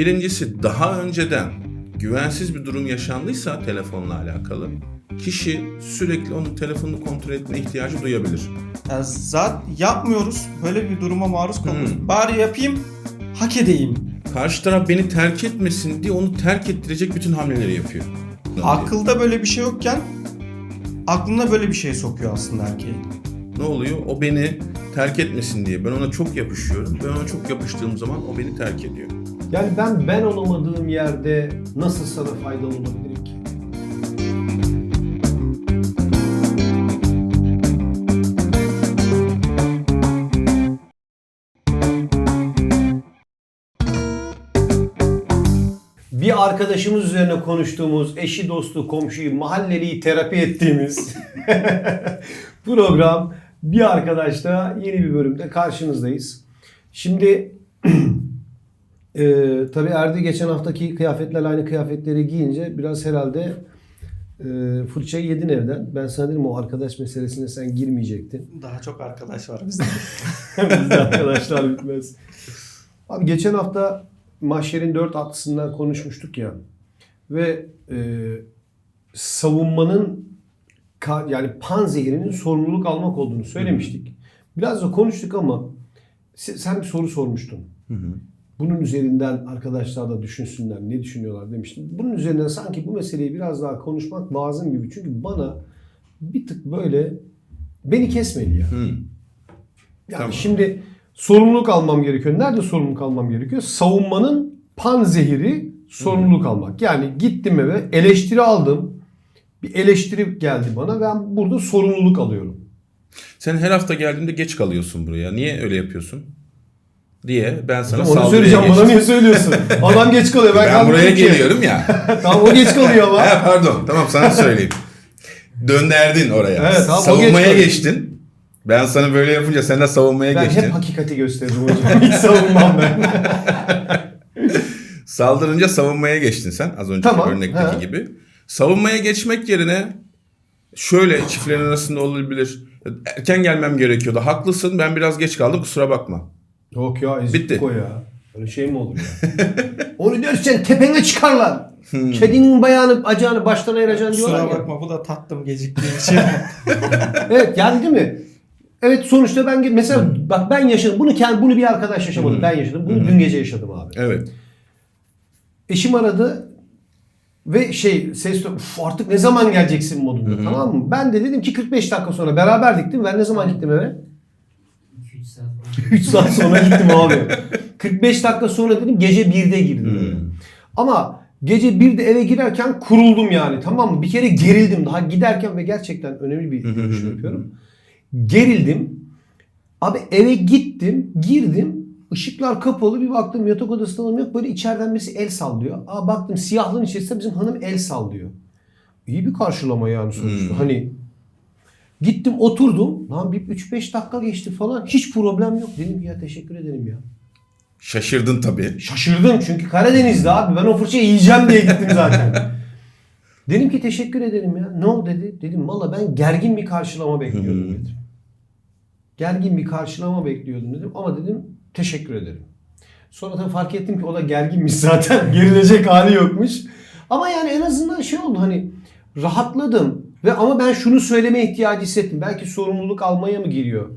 Birincisi daha önceden güvensiz bir durum yaşandıysa telefonla alakalı kişi sürekli onun telefonunu kontrol etme ihtiyacı duyabilir. Yani zaten yapmıyoruz. Böyle bir duruma maruz kalıyoruz. Hmm. Bari yapayım, hak edeyim. Karşı taraf beni terk etmesin diye onu terk ettirecek bütün hamleleri yapıyor. Akılda böyle bir şey yokken aklına böyle bir şey sokuyor aslında erkeğin. Ne oluyor? O beni terk etmesin diye. Ben ona çok yapışıyorum. Ben ona çok yapıştığım zaman o beni terk ediyor. Yani ben ben olamadığım yerde nasıl sana faydalı olabilirim ki? Bir arkadaşımız üzerine konuştuğumuz, eşi, dostu, komşuyu, mahalleliyi terapi ettiğimiz program bir arkadaşla yeni bir bölümde karşınızdayız. Şimdi ee, tabii Erdi geçen haftaki kıyafetlerle aynı kıyafetleri giyince biraz herhalde e, fırçayı yedin evden. Ben sana dedim o arkadaş meselesine sen girmeyecektin. Daha çok arkadaş var bizde. Bizde arkadaşlar bitmez. Abi geçen hafta Mahşer'in dört atlısından konuşmuştuk ya. Ve e, savunmanın yani pan zehrinin sorumluluk almak olduğunu söylemiştik. Biraz da konuştuk ama se- sen bir soru sormuştun. Bunun üzerinden arkadaşlar da düşünsünler ne düşünüyorlar demiştim. Bunun üzerinden sanki bu meseleyi biraz daha konuşmak lazım gibi. Çünkü bana bir tık böyle beni kesmeli ya. Hı. Yani Tamam. şimdi sorumluluk almam gerekiyor. Nerede sorumluluk almam gerekiyor? Savunmanın pan zehiri sorumluluk almak. Yani gittim eve eleştiri aldım. Bir eleştiri geldi bana. Ben burada sorumluluk alıyorum. Sen her hafta geldiğinde geç kalıyorsun buraya. Niye öyle yapıyorsun? Diye ben sana Onu saldırıya söyleyeceğim. geçtim. Bana niye söylüyorsun? Adam geç kalıyor. Ben, Ben buraya ki. geliyorum ya. tamam o geç kalıyor ama. He, pardon tamam sana söyleyeyim. Dönderdin oraya. Evet, tamam, geç savunmaya kalıyor. geçtin. Ben sana böyle yapınca sen de savunmaya ben geçtin. hep hakikati gösteririm hocam. Hiç savunmam ben. Saldırınca savunmaya geçtin sen az önceki Tamam, örnekteki he. gibi. Savunmaya geçmek yerine şöyle çiftlerin arasında olabilir. Erken gelmem gerekiyordu. Haklısın ben biraz geç kaldım kusura bakma. Yok ya eziklik Bitti. o ya. Öyle şey mi olur ya? Onu dersen tepene çıkarlar. Hmm. Kedinin bayağını acağını baştan ayıracaksın diyorlar Kusura ya. bakma bu da tattım geciktiğim için. Evet yani değil mi? Evet sonuçta ben mesela bak ben yaşadım. Bunu kendi bunu bir arkadaş yaşamadı. Ben yaşadım. Bunu dün gece yaşadım abi. Evet. Eşim aradı ve şey ses tonu, "Uf, artık ne zaman geleceksin modunda tamam mı? Ben de dedim ki 45 dakika sonra beraberdik değil mi? Ben ne zaman gittim eve? 2-3 saat falan. 3 saat sonra gittim abi. 45 dakika sonra dedim gece 1'de girdim. Hmm. Ama gece 1'de eve girerken kuruldum yani tamam mı? Bir kere gerildim daha giderken ve gerçekten önemli bir görüşme yapıyorum. Gerildim. Abi eve gittim, girdim. Işıklar kapalı bir baktım yatak odasında hanım yok. Böyle içeriden birisi el sallıyor. Aa baktım siyahlığın içerisinde bizim hanım el sallıyor. İyi bir karşılama yani sonuçta. Hmm. Hani gittim oturdum. Lan bir 3-5 dakika geçti falan. Hiç problem yok. Dedim ki ya teşekkür ederim ya. Şaşırdın tabii. Şaşırdım çünkü Karadeniz'de abi ben o fırçayı yiyeceğim diye gittim zaten. dedim ki teşekkür ederim ya. Ne oldu dedi. Dedim valla ben gergin bir karşılama bekliyordum Hı. dedim. Gergin bir karşılama bekliyordum dedim ama dedim teşekkür ederim. Sonra tabii fark ettim ki o da gerginmiş zaten. Gerilecek hali yokmuş. Ama yani en azından şey oldu hani rahatladım. Ve ama ben şunu söyleme ihtiyacı hissettim. Belki sorumluluk almaya mı giriyor?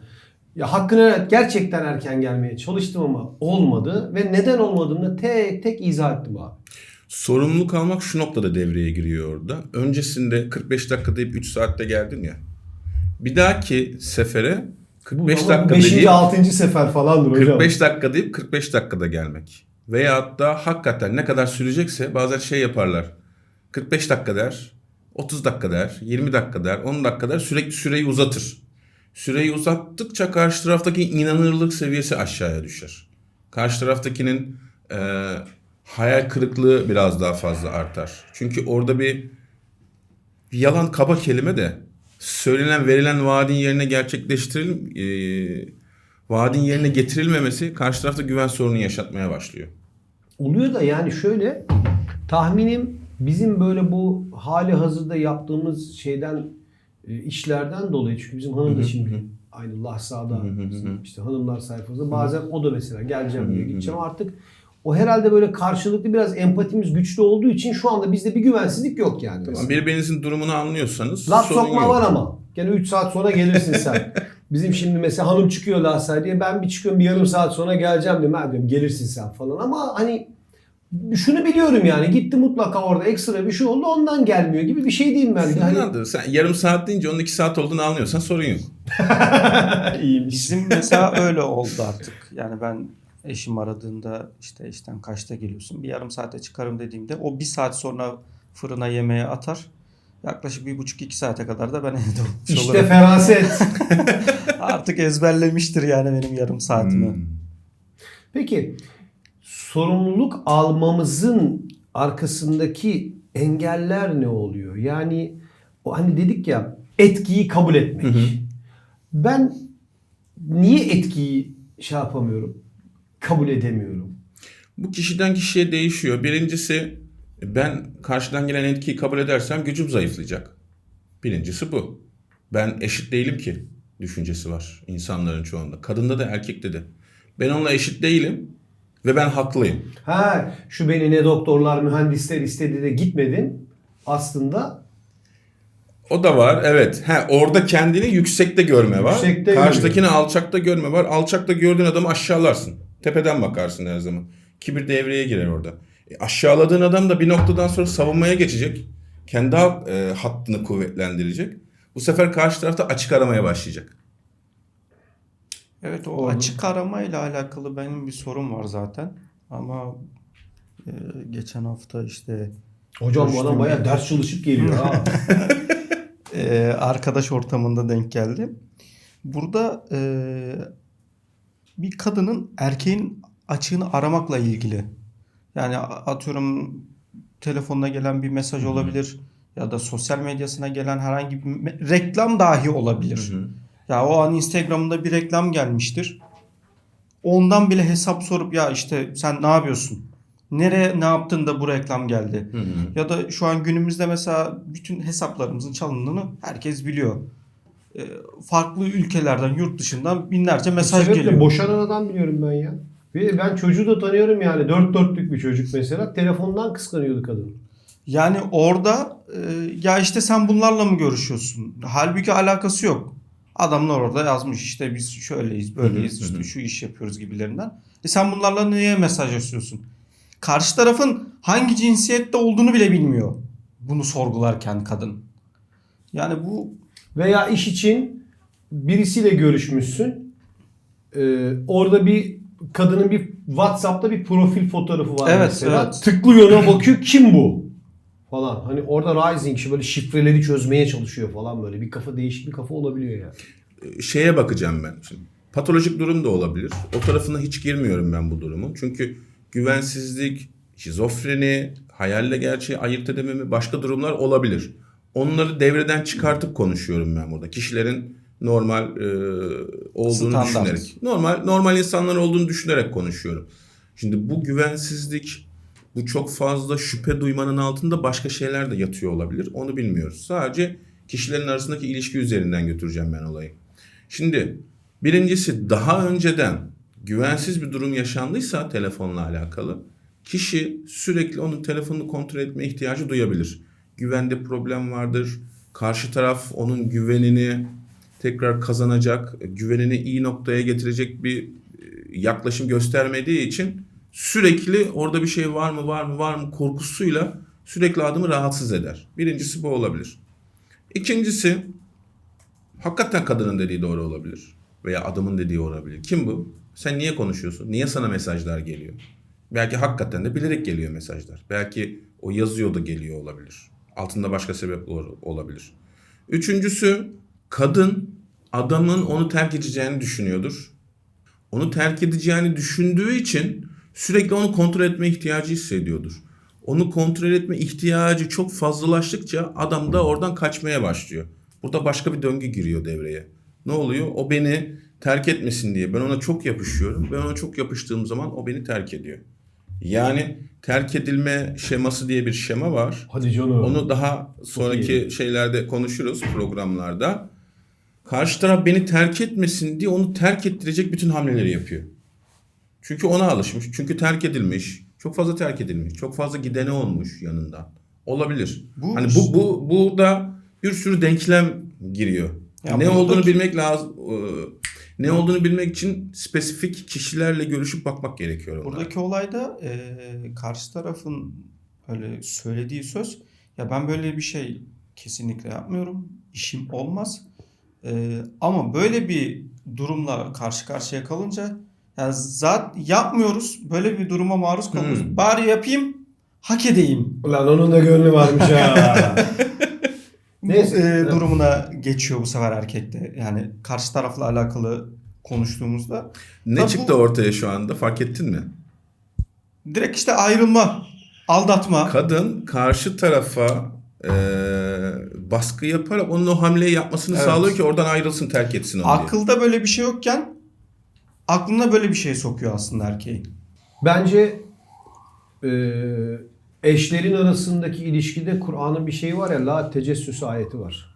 Ya hakkını gerçekten erken gelmeye çalıştım ama olmadı. Ve neden olmadığını da tek tek izah ettim abi. Sorumluluk almak şu noktada devreye giriyor orada. Öncesinde 45 dakika deyip 3 saatte geldin ya. Bir dahaki sefere 45 Bu dakika 5. deyip 6. sefer falandır hocam. 45 dakika deyip 45 dakikada gelmek. Veyahut da hakikaten ne kadar sürecekse bazen şey yaparlar. 45 dakika der, 30 dakika der, 20 dakika der, 10 dakika der sürekli süreyi uzatır. Süreyi uzattıkça karşı taraftaki inanırlık seviyesi aşağıya düşer. Karşı taraftakinin e, hayal kırıklığı biraz daha fazla artar. Çünkü orada bir, bir yalan kaba kelime de söylenen verilen vaadin yerine gerçekleştirelim e, vaadin yerine getirilmemesi karşı tarafta güven sorunu yaşatmaya başlıyor. Oluyor da yani şöyle tahminim bizim böyle bu hali hazırda yaptığımız şeyden e, işlerden dolayı çünkü bizim hanım da şimdi aynı Lahsa'da işte hanımlar sayfasında bazen o da mesela geleceğim diyor gideceğim artık O herhalde böyle karşılıklı biraz empatimiz güçlü olduğu için şu anda bizde bir güvensizlik yok yani. Tamam, birbirinizin durumunu anlıyorsanız Laf sorun sokma yok. var ama. Gene 3 saat sonra gelirsin sen. Bizim şimdi mesela hanım çıkıyor Lahsa diye ben bir çıkıyorum bir yarım saat sonra geleceğim diyorum. Ben diyorum gelirsin sen falan ama hani şunu biliyorum yani gitti mutlaka orada ekstra bir şey oldu ondan gelmiyor gibi bir şey diyeyim ben. Hani... Anladın. Sen yarım saat deyince onun iki saat olduğunu anlıyorsan sorun yok. İyiymiş. Bizim mesela öyle oldu artık. Yani ben eşim aradığında işte işten kaçta geliyorsun? Bir yarım saate çıkarım dediğimde o bir saat sonra fırına yemeğe atar. Yaklaşık bir buçuk iki saate kadar da ben evde olmuş İşte olurum. feraset. Artık ezberlemiştir yani benim yarım saatimi. Hmm. Peki sorumluluk almamızın arkasındaki engeller ne oluyor? Yani o hani dedik ya etkiyi kabul etmek. Ben niye etkiyi şey yapamıyorum? Kabul edemiyorum. Bu kişiden kişiye değişiyor. Birincisi ben karşıdan gelen etkiyi kabul edersem gücüm zayıflayacak. Birincisi bu. Ben eşit değilim ki düşüncesi var insanların çoğunda. Kadında da erkekte de. Ben onunla eşit değilim ve ben haklıyım. Ha şu beni ne doktorlar mühendisler istedi de gitmedim. Aslında O da var evet. Ha, orada kendini yüksekte görme var. Yüksekte Karşıdakini alçakta görme var. Alçakta gördüğün adamı aşağılarsın. Tepeden bakarsın her zaman. Kibir devreye girer orada. E, aşağıladığın adam da bir noktadan sonra savunmaya geçecek. Kendi e, hattını kuvvetlendirecek. Bu sefer karşı tarafta açık aramaya başlayacak. Evet o açık aramayla alakalı benim bir sorun var zaten. Ama e, geçen hafta işte hocam bu adam bayağı ders çalışıp geliyor ha. e, arkadaş ortamında denk geldi. Burada e, bir kadının erkeğin açığını aramakla ilgili. Yani atıyorum telefonuna gelen bir mesaj olabilir ya da sosyal medyasına gelen herhangi bir reklam dahi olabilir. Ya o an Instagram'da bir reklam gelmiştir. Ondan bile hesap sorup ya işte sen ne yapıyorsun? Nereye ne yaptın da bu reklam geldi? Hı hı. Ya da şu an günümüzde mesela bütün hesaplarımızın çalındığını herkes biliyor. Ee, farklı ülkelerden, yurt dışından binlerce mesaj Sebeple geliyor. boşanan adam biliyorum ben ya. Ve ben çocuğu da tanıyorum yani. Dört dörtlük bir çocuk mesela. Telefondan kıskanıyordu kadın. Yani orada e, ya işte sen bunlarla mı görüşüyorsun? Halbuki alakası yok. Adamlar orada yazmış işte biz şöyleyiz, böyleyiz, Hı hı, hı işte şu iş yapıyoruz gibilerinden. E sen bunlarla niye mesaj yazıyorsun? Karşı tarafın hangi cinsiyette olduğunu bile bilmiyor. Bunu sorgularken kadın. Yani bu Veya iş için birisiyle görüşmüşsün. Ee, orada bir kadının bir WhatsApp'ta bir profil fotoğrafı var Evet, mesela. evet. Tıklıyor ona bakıyor kim bu? Falan. Hani orada Rising işte böyle şifreleri çözmeye çalışıyor falan böyle. Bir kafa değişik bir kafa olabiliyor yani. şeye bakacağım ben. Şimdi, patolojik durum da olabilir. O tarafına hiç girmiyorum ben bu durumun. Çünkü güvensizlik, şizofreni, hayalle gerçeği ayırt edememe başka durumlar olabilir. Onları devreden çıkartıp konuşuyorum ben burada. Kişilerin normal e, olduğunu Standart. düşünerek. Normal normal insanlar olduğunu düşünerek konuşuyorum. Şimdi bu güvensizlik bu çok fazla şüphe duymanın altında başka şeyler de yatıyor olabilir. Onu bilmiyoruz. Sadece kişilerin arasındaki ilişki üzerinden götüreceğim ben olayı. Şimdi birincisi daha önceden güvensiz bir durum yaşandıysa telefonla alakalı kişi sürekli onun telefonunu kontrol etme ihtiyacı duyabilir. Güvende problem vardır. Karşı taraf onun güvenini tekrar kazanacak, güvenini iyi noktaya getirecek bir e, yaklaşım göstermediği için sürekli orada bir şey var mı var mı var mı korkusuyla sürekli adamı rahatsız eder. Birincisi bu olabilir. İkincisi hakikaten kadının dediği doğru olabilir. Veya adamın dediği olabilir. Kim bu? Sen niye konuşuyorsun? Niye sana mesajlar geliyor? Belki hakikaten de bilerek geliyor mesajlar. Belki o yazıyor da geliyor olabilir. Altında başka sebepler olabilir. Üçüncüsü kadın adamın onu terk edeceğini düşünüyordur. Onu terk edeceğini düşündüğü için sürekli onu kontrol etme ihtiyacı hissediyordur. Onu kontrol etme ihtiyacı çok fazlalaştıkça adam da oradan kaçmaya başlıyor. Burada başka bir döngü giriyor devreye. Ne oluyor? O beni terk etmesin diye ben ona çok yapışıyorum. Ben ona çok yapıştığım zaman o beni terk ediyor. Yani terk edilme şeması diye bir şema var. Hadi canım. Onu daha sonraki şeylerde konuşuruz programlarda. Karşı taraf beni terk etmesin diye onu terk ettirecek bütün hamleleri yapıyor. Çünkü ona alışmış. Çünkü terk edilmiş. Çok fazla terk edilmiş. Çok fazla gideni olmuş yanından. Olabilir. Bu- hani bu bu burada bir sürü denklem giriyor. Ya ne olduğunu bilmek lazım. Ee, Ne olduğunu bilmek için spesifik kişilerle görüşüp bakmak gerekiyor. onlara. Buradaki olayda e, karşı tarafın öyle söylediği söz ya ben böyle bir şey kesinlikle yapmıyorum. işim olmaz. E, ama böyle bir durumla karşı karşıya kalınca yani zaten yapmıyoruz. Böyle bir duruma maruz kalıyoruz. Hmm. Bari yapayım, hak edeyim. Ulan onun da gönlü varmış ha. Neyse. Evet. durumuna geçiyor bu sefer erkekte. Yani karşı tarafla alakalı konuştuğumuzda Ne Tabii çıktı bu- ortaya şu anda fark ettin mi? direkt işte ayrılma, aldatma. Kadın karşı tarafa e, baskı yaparak onun o hamleyi yapmasını Evet. sağlıyor ki oradan ayrılsın terk etsin onu diye. Akılda böyle bir şey yokken aklına böyle bir şey sokuyor aslında erkeğin. Bence e, eşlerin arasındaki ilişkide Kur'an'ın bir şeyi var ya la tecessüs ayeti var.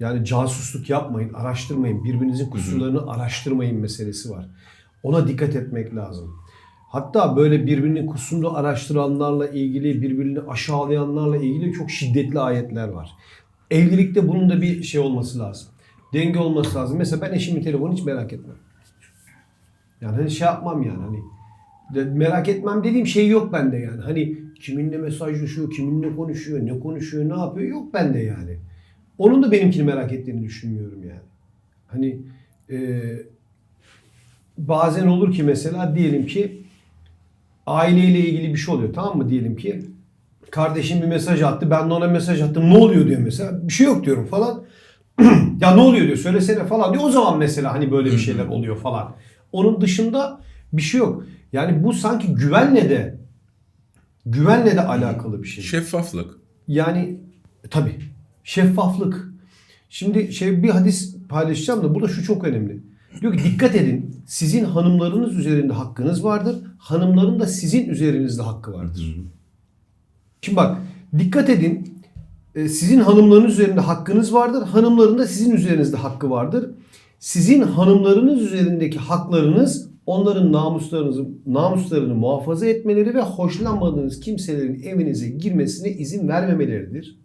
Yani casusluk yapmayın, araştırmayın, birbirinizin kusurlarını araştırmayın meselesi var. Ona dikkat etmek lazım. Hatta böyle birbirinin kusurunu araştıranlarla ilgili, birbirini aşağılayanlarla ilgili çok şiddetli ayetler var. Evlilikte bunun da bir şey olması lazım. Denge olması lazım. Mesela ben eşimin telefonu hiç merak etmem. Yani hani şey yapmam yani hani merak etmem dediğim şey yok bende yani. Hani kiminle mesajlaşıyor, kiminle konuşuyor, ne konuşuyor, ne yapıyor yok bende yani. Onun da benimkini merak ettiğini düşünmüyorum yani. Hani e, bazen olur ki mesela diyelim ki aileyle ilgili bir şey oluyor tamam mı diyelim ki kardeşim bir mesaj attı ben de ona mesaj attım ne oluyor diyor mesela bir şey yok diyorum falan ya ne oluyor diyor söylesene falan diyor o zaman mesela hani böyle bir şeyler oluyor falan. Onun dışında bir şey yok. Yani bu sanki güvenle de güvenle de alakalı bir şey. Şeffaflık. Yani e, tabii şeffaflık. Şimdi şey bir hadis paylaşacağım da burada şu çok önemli. Diyor ki dikkat edin sizin hanımlarınız üzerinde hakkınız vardır. Hanımların da sizin üzerinizde hakkı vardır. Şimdi bak dikkat edin e, sizin hanımlarınız üzerinde hakkınız vardır. Hanımların da sizin üzerinizde hakkı vardır. Sizin hanımlarınız üzerindeki haklarınız onların namuslarınızı namuslarını muhafaza etmeleri ve hoşlanmadığınız kimselerin evinize girmesine izin vermemeleridir.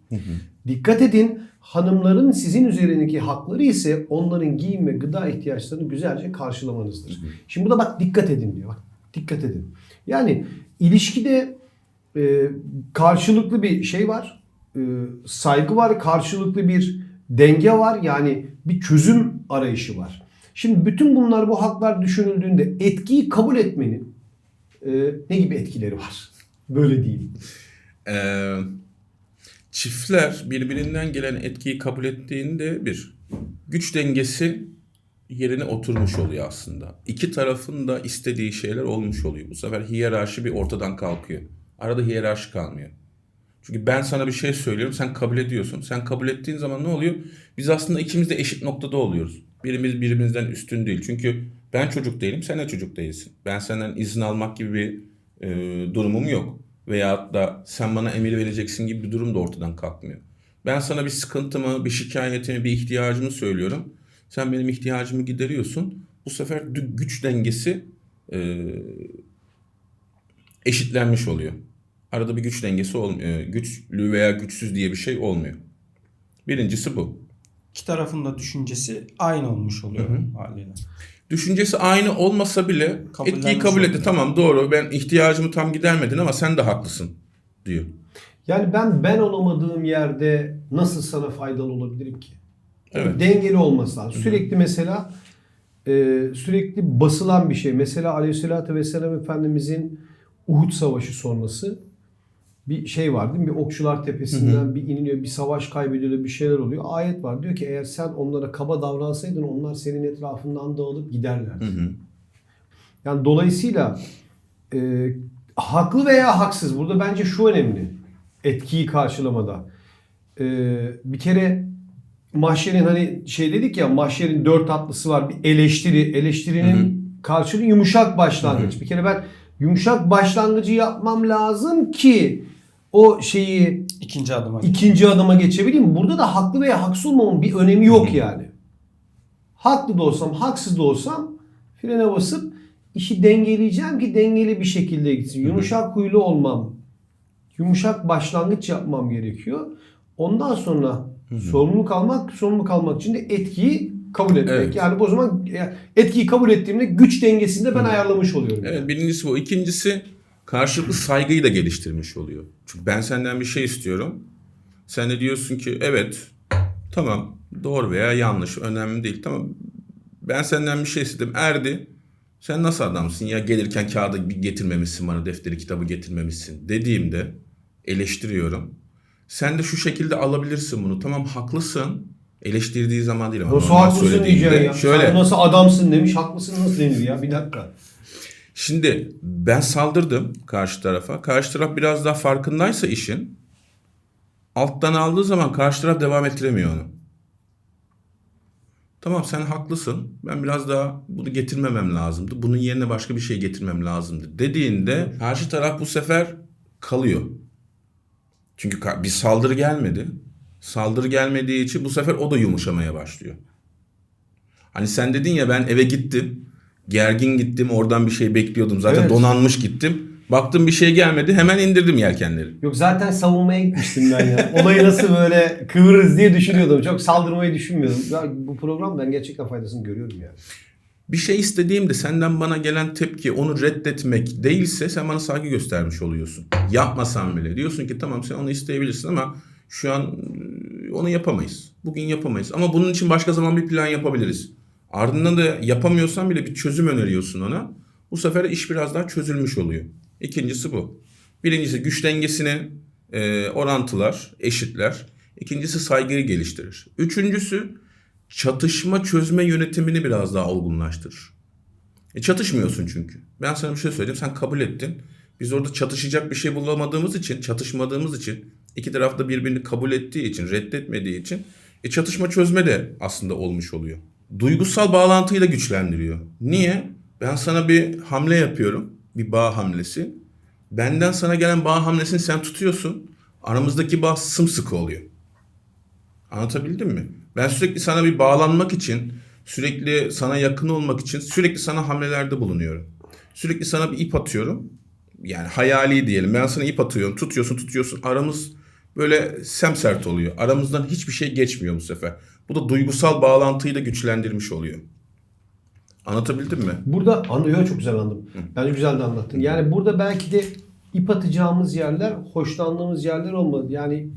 Dikkat edin hanımların sizin üzerindeki hakları ise onların giyim ve gıda ihtiyaçlarını güzelce karşılamanızdır. Şimdi burada bak dikkat edin diyor. Bak dikkat edin. Yani ilişkide e, karşılıklı bir şey var. E, saygı var. Karşılıklı bir denge var. Yani bir çözüm arayışı var. Şimdi bütün bunlar bu haklar düşünüldüğünde etkiyi kabul etmenin e, ne gibi etkileri var? Böyle diyeyim. Ee, çiftler birbirinden gelen etkiyi kabul ettiğinde bir güç dengesi yerine oturmuş oluyor aslında. İki tarafın da istediği şeyler olmuş oluyor. Bu sefer hiyerarşi bir ortadan kalkıyor. Arada hiyerarşi kalmıyor. Çünkü ben sana bir şey söylüyorum, sen kabul ediyorsun. Sen kabul ettiğin zaman ne oluyor? Biz aslında ikimiz de eşit noktada oluyoruz. Birimiz birimizden üstün değil. Çünkü ben çocuk değilim, sen de çocuk değilsin. Ben senden izin almak gibi bir e, durumum yok. Veyahut da sen bana emir vereceksin gibi bir durum da ortadan kalkmıyor. Ben sana bir sıkıntımı, bir şikayetimi, bir ihtiyacımı söylüyorum. Sen benim ihtiyacımı gideriyorsun. Bu sefer güç dengesi e, eşitlenmiş oluyor. Arada bir güç dengesi olmuyor. Güçlü veya güçsüz diye bir şey olmuyor. Birincisi bu. İki tarafın da düşüncesi aynı olmuş oluyor haliyle. Düşüncesi aynı olmasa bile etkiyi kabul etti. Tamam doğru ben ihtiyacımı tam gidermedin ama sen de haklısın diyor. Yani ben ben olamadığım yerde nasıl sana faydalı olabilirim ki? Evet. Dengeli olması lazım. Sürekli mesela e, sürekli basılan bir şey. Mesela Aleyhisselatü Vesselam Efendimizin Uhud Savaşı sonrası bir şey var değil mi? Bir okçular tepesinden bir iniliyor, bir savaş kaybediliyor, bir şeyler oluyor. Ayet var. Diyor ki eğer sen onlara kaba davransaydın onlar senin etrafından dağılıp giderlerdi. Hı hı. Yani dolayısıyla e, haklı veya haksız burada bence şu önemli etkiyi karşılamada. E, bir kere mahşerin hani şey dedik ya mahşerin dört atlısı var bir eleştiri. Eleştirinin karşılığı yumuşak başlangıç. Bir kere ben yumuşak başlangıcı yapmam lazım ki o şeyi İkinci adıma. ikinci adıma geçebileyim. Burada da haklı veya haksız olmamın bir önemi yok yani. Haklı da olsam, haksız da olsam frene basıp işi dengeleyeceğim ki dengeli bir şekilde gitsin. Yumuşak huylu olmam. Yumuşak başlangıç yapmam gerekiyor. Ondan sonra sorumluluk almak, sorumluluk almak için de etkiyi kabul etmek. Evet. Yani o zaman yani etkiyi kabul ettiğimde güç dengesini de ben ayarlamış oluyorum. Evet birincisi bu. İkincisi karşılıklı saygıyı da geliştirmiş oluyor. Çünkü ben senden bir şey istiyorum. Sen de diyorsun ki evet tamam doğru veya yanlış önemli değil. Tamam ben senden bir şey istedim erdi. Sen nasıl adamsın ya gelirken kağıdı getirmemişsin bana defteri kitabı getirmemişsin dediğimde eleştiriyorum. Sen de şu şekilde alabilirsin bunu. Tamam haklısın. Eleştirdiği zaman değil ama Nasıl haklısın ya. Şöyle. Sen nasıl adamsın demiş. Haklısın nasıl denir ya? Bir dakika. Şimdi ben saldırdım karşı tarafa. Karşı taraf biraz daha farkındaysa işin alttan aldığı zaman karşı taraf devam ettiremiyor onu. Tamam sen haklısın. Ben biraz daha bunu getirmemem lazımdı. Bunun yerine başka bir şey getirmem lazımdı dediğinde karşı taraf bu sefer kalıyor. Çünkü bir saldırı gelmedi. Saldırı gelmediği için bu sefer o da yumuşamaya başlıyor. Hani sen dedin ya ben eve gittim. Gergin gittim. Oradan bir şey bekliyordum. Zaten Evet. donanmış gittim. Baktım bir şey gelmedi. Hemen indirdim yelkenleri. Yok zaten savunmaya gitmiştim ben ya. Olayı nasıl böyle kıvırırız diye düşünüyordum. Çok saldırmayı düşünmüyordum. Ya bu program ben gerçekten faydasını görüyorum yani. Bir şey istediğimde senden bana gelen tepki onu reddetmek değilse sen bana saygı göstermiş oluyorsun. Yapmasan bile. Diyorsun ki tamam sen onu isteyebilirsin ama şu an e, onu yapamayız. Bugün yapamayız. Ama bunun için başka zaman bir plan yapabiliriz. Ardından da yapamıyorsan bile bir çözüm öneriyorsun ona. Bu sefer iş biraz daha çözülmüş oluyor. İkincisi bu. Birincisi güç dengesini e, orantılar, eşitler. İkincisi saygıyı geliştirir. Üçüncüsü çatışma çözme yönetimini biraz daha olgunlaştırır. E çatışmıyorsun çünkü. Ben sana bir şey söyleyeyim. Sen kabul ettin. Biz orada çatışacak bir şey bulamadığımız için, çatışmadığımız için, iki taraf da birbirini kabul ettiği için, reddetmediği için e çatışma çözme de aslında olmuş oluyor. Duygusal bağlantıyı da güçlendiriyor. Niye? Ben sana bir hamle yapıyorum. Bir bağ hamlesi. Benden sana gelen bağ hamlesini sen tutuyorsun. Aramızdaki bağ sımsıkı oluyor. Anlatabildim mi? Ben sürekli sana bir bağlanmak için, sürekli sana yakın olmak için sürekli sana hamlelerde bulunuyorum. Sürekli sana bir ip atıyorum. Yani hayali diyelim. Ben sana ip atıyorum. Tutuyorsun, tutuyorsun. Aramız böyle semsert oluyor. Aramızdan hiçbir şey geçmiyor bu sefer. Bu da duygusal bağlantıyı da güçlendirmiş oluyor. Anlatabildim mi? Burada anlıyor çok güzel anladım. Bence güzel de anlattın. Yani burada belki de ip atacağımız yerler, hoşlandığımız yerler olmadı. Yani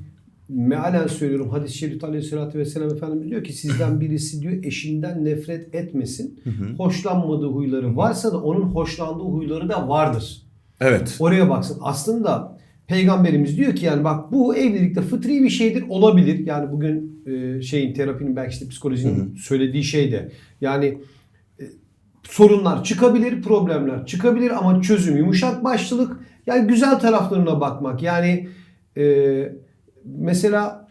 mealen söylüyorum hadis-i şerifte aleyhissalatü vesselam Efendimiz diyor ki sizden birisi diyor eşinden nefret etmesin. Hoşlanmadığı huyları varsa da onun hoşlandığı huyları da vardır. Evet. Oraya baksın. Aslında peygamberimiz diyor ki yani bak bu evlilikte fıtri bir şeydir olabilir. Yani bugün e, şeyin terapinin belki işte psikolojinin söylediği şey de yani e, sorunlar çıkabilir, problemler çıkabilir ama çözüm yumuşak başlılık yani güzel taraflarına bakmak. Yani e, mesela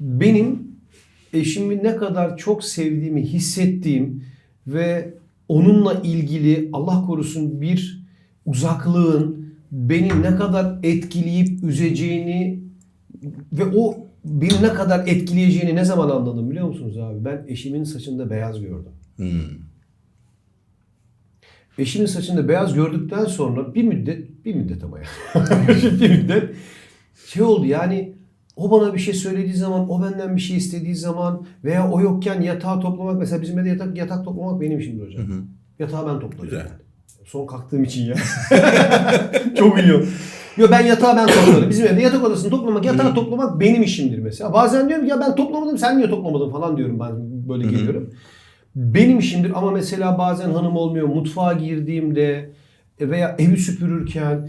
benim eşimi ne kadar çok sevdiğimi hissettiğim ve onunla ilgili Allah korusun bir uzaklığın beni ne kadar etkileyip üzeceğini ve o beni ne kadar etkileyeceğini ne zaman anladım biliyor musunuz abi? Ben eşimin saçında beyaz gördüm. Hmm. Eşimin saçında beyaz gördükten sonra bir müddet, bir müddet ama ya. bir müddet şey oldu yani o bana bir şey söylediği zaman, o benden bir şey istediği zaman veya o yokken yatağı toplamak mesela bizim evde yatak, yatak toplamak benim işimdir hocam. Yatağı ben topladım Güzel. yani. Son kalktığım için ya. Çok iyi. Yo ben yatağı ben topladım. Bizim evde yatak odasını toplamak, yatağı toplamak benim işimdir mesela. Bazen diyorum ki ya ben toplamadım sen niye toplamadın falan diyorum ben böyle geliyorum. Benim işimdir ama mesela bazen hanım olmuyor. Mutfağa girdiğimde veya evi süpürürken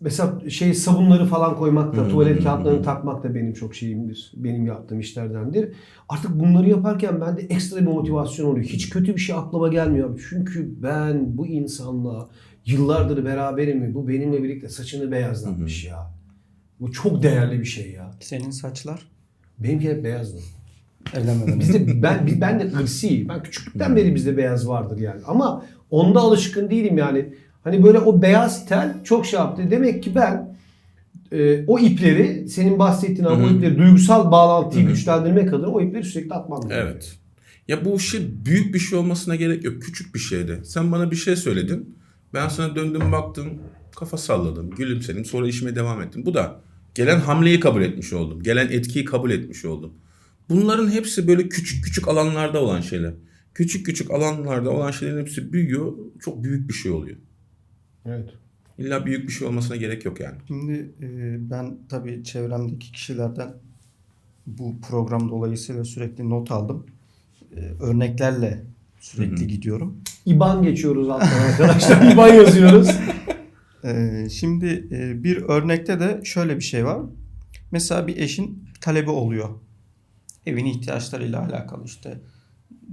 mesela şey sabunları falan koymak da, tuvalet kağıtlarını takmak da benim çok şeyimdir. Benim yaptığım işlerdendir. Artık bunları yaparken bende ekstra bir motivasyon oluyor. Hiç kötü bir şey aklıma gelmiyor. abi. Çünkü ben bu insanla yıllardır beraberim. Bu benimle birlikte saçını beyazlatmış ya. Bu çok değerli bir şey ya. Senin saçlar Benimki hep beyazdı. evlenmeden Bizde ben ben de ırsi. Ben küçüklükten beri bizde beyaz vardır yani. Ama onda alışkın değilim yani. Hani böyle o beyaz tel çok şey yaptı. Demek ki ben e, o ipleri senin bahsettiğin abi, o ipleri duygusal bağlantıyı güçlendirmek adına o ipleri sürekli atmam gerekiyor. Evet. Ya bu işi büyük bir şey olmasına gerek yok. Küçük bir şeydi. Sen bana bir şey söyledin. Ben sana döndüm baktım. Kafa salladım. Gülümsedim. Sonra işime devam ettim. Bu da gelen hamleyi kabul etmiş oldum. Gelen etkiyi kabul etmiş oldum. Bunların hepsi böyle küçük küçük alanlarda olan şeyler. Küçük küçük alanlarda olan şeylerin hepsi büyüyor. Çok büyük bir şey oluyor. Evet. İlla büyük bir şey olmasına gerek yok yani. Şimdi e, ben tabii çevremdeki kişilerden bu program dolayısıyla sürekli not aldım. E, örneklerle sürekli gidiyorum. İban geçiyoruz alttan arkadaşlar. İban yazıyoruz. E, şimdi e, bir örnekte de şöyle bir şey var. Mesela bir eşin talebi oluyor. Evin ihtiyaçlarıyla alakalı işte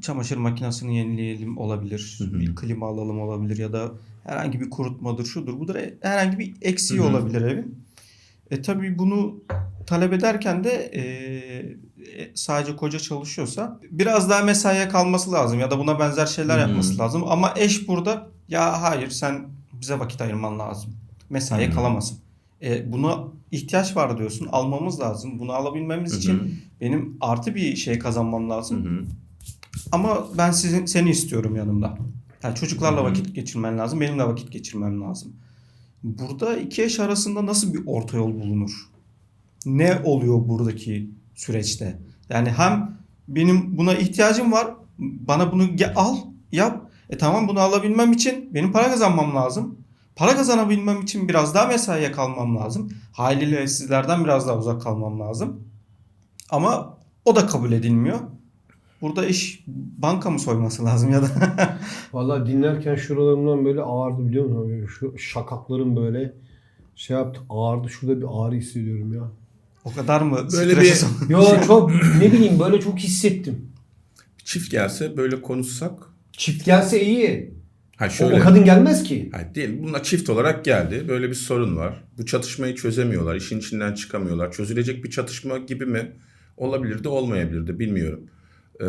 çamaşır makinesini yenileyelim olabilir. Hı hı. Bir klima alalım olabilir ya da herhangi bir kurutmadır şudur budur E, herhangi bir eksiği Hı hı. olabilir evin. E tabii bunu talep ederken de e, e, sadece koca çalışıyorsa biraz daha mesaiye kalması lazım ya da buna benzer şeyler Hı hı. yapması lazım. Ama eş burada ya hayır sen bize vakit ayırman lazım. Mesaiye Hı hı. kalamazsın. E, buna ihtiyaç var diyorsun. Almamız lazım. Bunu alabilmemiz Hı hı. için benim artı bir şey kazanmam lazım. hı. Ama ben sizin seni istiyorum yanımda. Yani çocuklarla vakit geçirmen lazım. Benimle vakit geçirmem lazım. Burada iki eş arasında nasıl bir orta yol bulunur? Ne oluyor buradaki süreçte? Yani hem benim buna ihtiyacım var. Bana bunu al, yap. E tamam bunu alabilmem için benim para kazanmam lazım. Para kazanabilmem için biraz daha mesaiye kalmam lazım. Haliyle sizlerden biraz daha uzak kalmam lazım. Ama o da kabul edilmiyor. Burada iş banka mı soyması lazım ya da Vallahi dinlerken şuralarımdan böyle ağırdı biliyor musun? Böyle Şu şakaklarım böyle şey yaptı ağırdı. Şurada bir ağrı hissediyorum ya. o kadar mı? Böyle bir- Yo çok ne bileyim böyle çok hissettim. Çift gelse böyle konuşsak. Çift gelse iyi. Ha O, şöyle. o kadın gelmez ki. Hayır değil. Bunlar çift olarak geldi. Böyle bir sorun var. Bu çatışmayı çözemiyorlar. işin içinden çıkamıyorlar. Çözülecek bir çatışma gibi mi? Olabilir de olmayabilir de bilmiyorum. Ee,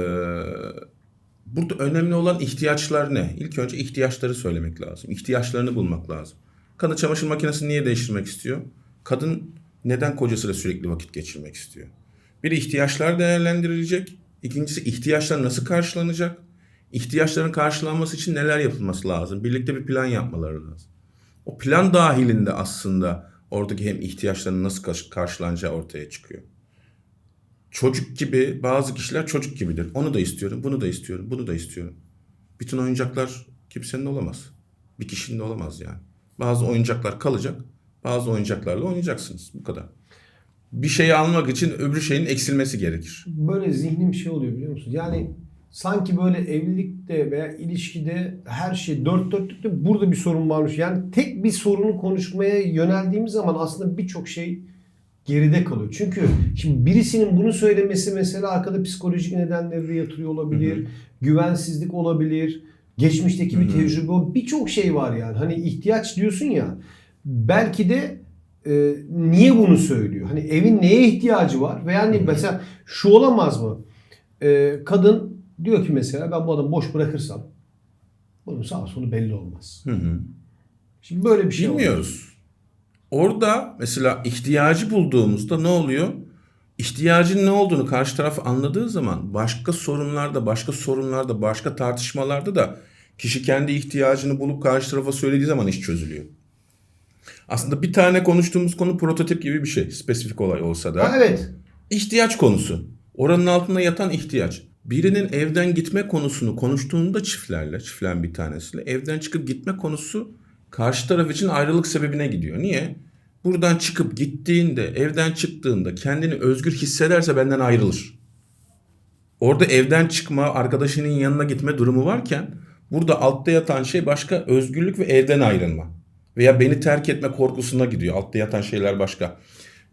burada önemli olan ihtiyaçlar ne? İlk önce ihtiyaçları söylemek lazım. İhtiyaçlarını bulmak lazım. Kadın çamaşır makinesini niye değiştirmek istiyor? Kadın neden kocasıyla sürekli vakit geçirmek istiyor? Bir ihtiyaçlar değerlendirilecek. İkincisi ihtiyaçlar nasıl karşılanacak? İhtiyaçların karşılanması için neler yapılması lazım? Birlikte bir plan yapmaları lazım. O plan dahilinde aslında oradaki hem ihtiyaçların nasıl karş- karşılanacağı ortaya çıkıyor. Çocuk gibi bazı kişiler çocuk gibidir. Onu da istiyorum, bunu da istiyorum, bunu da istiyorum. Bütün oyuncaklar kimsenin olamaz. Bir kişinin de olamaz yani. Bazı oyuncaklar kalacak, bazı oyuncaklarla oynayacaksınız. Bu kadar. Bir şeyi almak için öbür şeyin eksilmesi gerekir. Böyle zihnim şey oluyor biliyor musun? Yani sanki böyle evlilikte veya ilişkide her şey dört dörtlükte burada bir sorun varmış. Yani tek bir sorunu konuşmaya yöneldiğimiz zaman aslında birçok şey geride kalıyor. Çünkü şimdi birisinin bunu söylemesi mesela arkada psikolojik nedenleri de yatırıyor olabilir. Güvensizlik olabilir. Geçmişteki bir tecrübe birçok şey var yani. Hani ihtiyaç diyorsun ya belki de e, niye bunu söylüyor? Hani evin neye ihtiyacı var? Ve yani mesela şu olamaz mı? E, kadın diyor ki mesela ben bu adamı boş bırakırsam bunun sağ sonu belli olmaz. Hı hı. Şimdi böyle bir şey. Bilmiyoruz. Orada mesela ihtiyacı bulduğumuzda ne oluyor? İhtiyacın ne olduğunu karşı taraf anladığı zaman başka sorunlarda, başka sorunlarda, başka tartışmalarda da kişi kendi ihtiyacını bulup karşı tarafa söylediği zaman iş çözülüyor. Aslında bir tane konuştuğumuz konu prototip gibi bir şey. Spesifik olay olsa da. Ha, evet. İhtiyaç konusu. Oranın altında yatan ihtiyaç. Birinin evden gitme konusunu konuştuğunda çiftlerle, çiftlen bir tanesiyle evden çıkıp gitme konusu karşı taraf için ayrılık sebebine gidiyor. Niye? Buradan çıkıp gittiğinde, evden çıktığında kendini özgür hissederse benden ayrılır. Orada evden çıkma, arkadaşının yanına gitme durumu varken burada altta yatan şey başka özgürlük ve evden ayrılma. Veya beni terk etme korkusuna gidiyor. Altta yatan şeyler başka.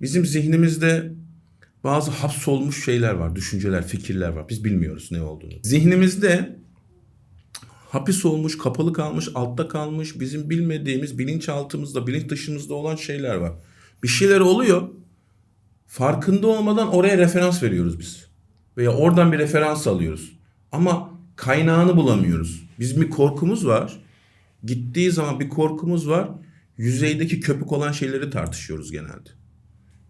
Bizim zihnimizde bazı hapsolmuş şeyler var, düşünceler, fikirler var. Biz bilmiyoruz ne olduğunu. Zihnimizde hapis olmuş, kapalı kalmış, altta kalmış, bizim bilmediğimiz, bilinçaltımızda, bilinç dışımızda olan şeyler var. Bir şeyler oluyor. Farkında olmadan oraya referans veriyoruz biz. Veya oradan bir referans alıyoruz. Ama kaynağını bulamıyoruz. Bizim bir korkumuz var. Gittiği zaman bir korkumuz var. Yüzeydeki köpük olan şeyleri tartışıyoruz genelde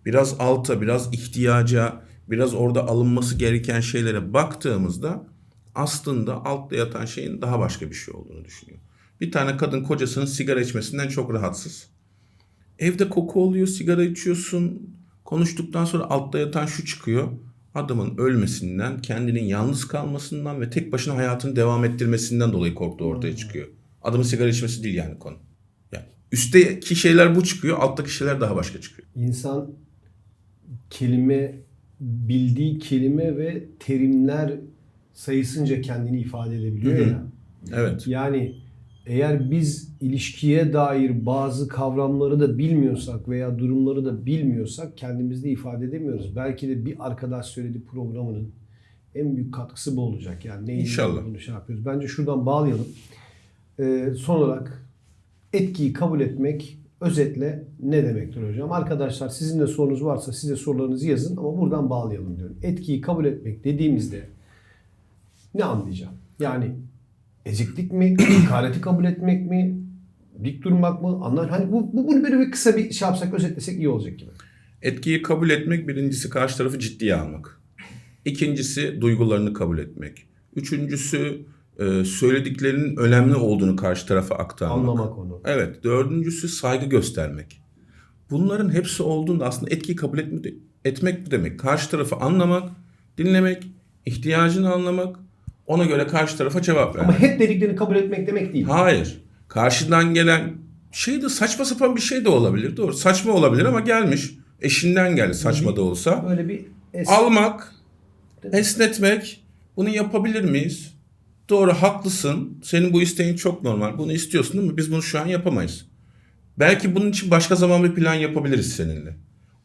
biraz alta, biraz ihtiyaca, biraz orada alınması gereken şeylere baktığımızda aslında altta yatan şeyin daha başka bir şey olduğunu düşünüyor. Bir tane kadın kocasının sigara içmesinden çok rahatsız. Evde koku oluyor, sigara içiyorsun. Konuştuktan sonra altta yatan şu çıkıyor. Adamın ölmesinden, kendinin yalnız kalmasından ve tek başına hayatını devam ettirmesinden dolayı korktuğu ortaya çıkıyor. Adamın sigara içmesi değil yani konu. Yani üstteki şeyler bu çıkıyor, alttaki şeyler daha başka çıkıyor. İnsan kelime bildiği kelime ve terimler sayısınca kendini ifade edebiliyor Hı hı. ya. Evet. Yani eğer biz ilişkiye dair bazı kavramları da bilmiyorsak veya durumları da bilmiyorsak kendimizde ifade edemiyoruz. Belki de bir arkadaş söyledi programının en büyük katkısı bu olacak. Yani neyin İnşallah. ne olduğunu şey yapıyoruz. Bence şuradan bağlayalım. Ee, son olarak etkiyi kabul etmek özetle ne demektir hocam? Arkadaşlar sizin de sorunuz varsa size sorularınızı yazın ama buradan bağlayalım diyorum. Etkiyi kabul etmek dediğimizde ne anlayacağım? Yani eziklik mi, hakareti kabul etmek mi, dik durmak mı? Anlar. Hani bu, bu bunu böyle bir kısa bir şey yapsak özetlesek iyi olacak gibi. Etkiyi kabul etmek birincisi karşı tarafı ciddiye almak. İkincisi duygularını kabul etmek. Üçüncüsü e, söylediklerinin önemli olduğunu karşı tarafa aktarmak. Anlamak onu. Evet. Dördüncüsü saygı göstermek. Bunların hepsi olduğunda aslında etkiyi kabul etme, etmek bu demek. Karşı tarafı anlamak, dinlemek, ihtiyacını anlamak, ona göre karşı tarafa cevap vermek. Ama hep dediklerini kabul etmek demek değil. Hayır. Karşıdan gelen şey de saçma sapan bir şey de olabilir. Doğru. Saçma olabilir ama gelmiş. Eşinden geldi saçma da olsa. Böyle bir es- Almak, esnetmek. Bunu yapabilir miyiz? Doğru haklısın. Senin bu isteğin çok normal. Bunu istiyorsun değil mi? Biz bunu şu an yapamayız. Belki bunun için başka zaman bir plan yapabiliriz seninle.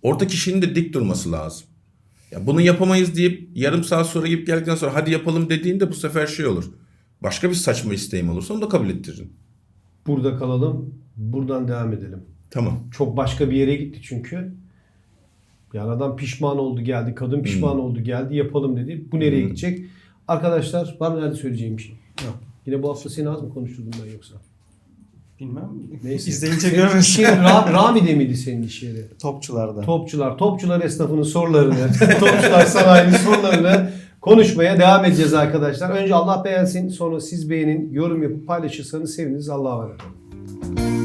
Orada kişinin de dik durması lazım. Ya bunu yapamayız deyip yarım saat sonra gidip geldikten sonra hadi yapalım dediğinde bu sefer şey olur. Başka bir saçma isteğim olursa onu da kabul ettiririm. burada kalalım. Buradan devam edelim. Tamam. Çok başka bir yere gitti çünkü. Yani adam pişman oldu geldi. Kadın pişman oldu geldi. Yapalım dedi. Bu nereye Hmm. gidecek? Arkadaşlar var mı nerede söyleyeceğim bir şey? Yok. Yine bu hafta seni az mı konuşturdum ben yoksa? Bilmem. Neyse. İzleyince yeri Ra- Rami'de miydi senin iş yeri? Topçularda. Topçular, topçular esnafının sorularını, topçular sanayinin sorularını konuşmaya devam edeceğiz arkadaşlar. Önce Allah beğensin, sonra siz beğenin, yorum yapıp paylaşırsanız seviniriz. Allah'a emanet olun.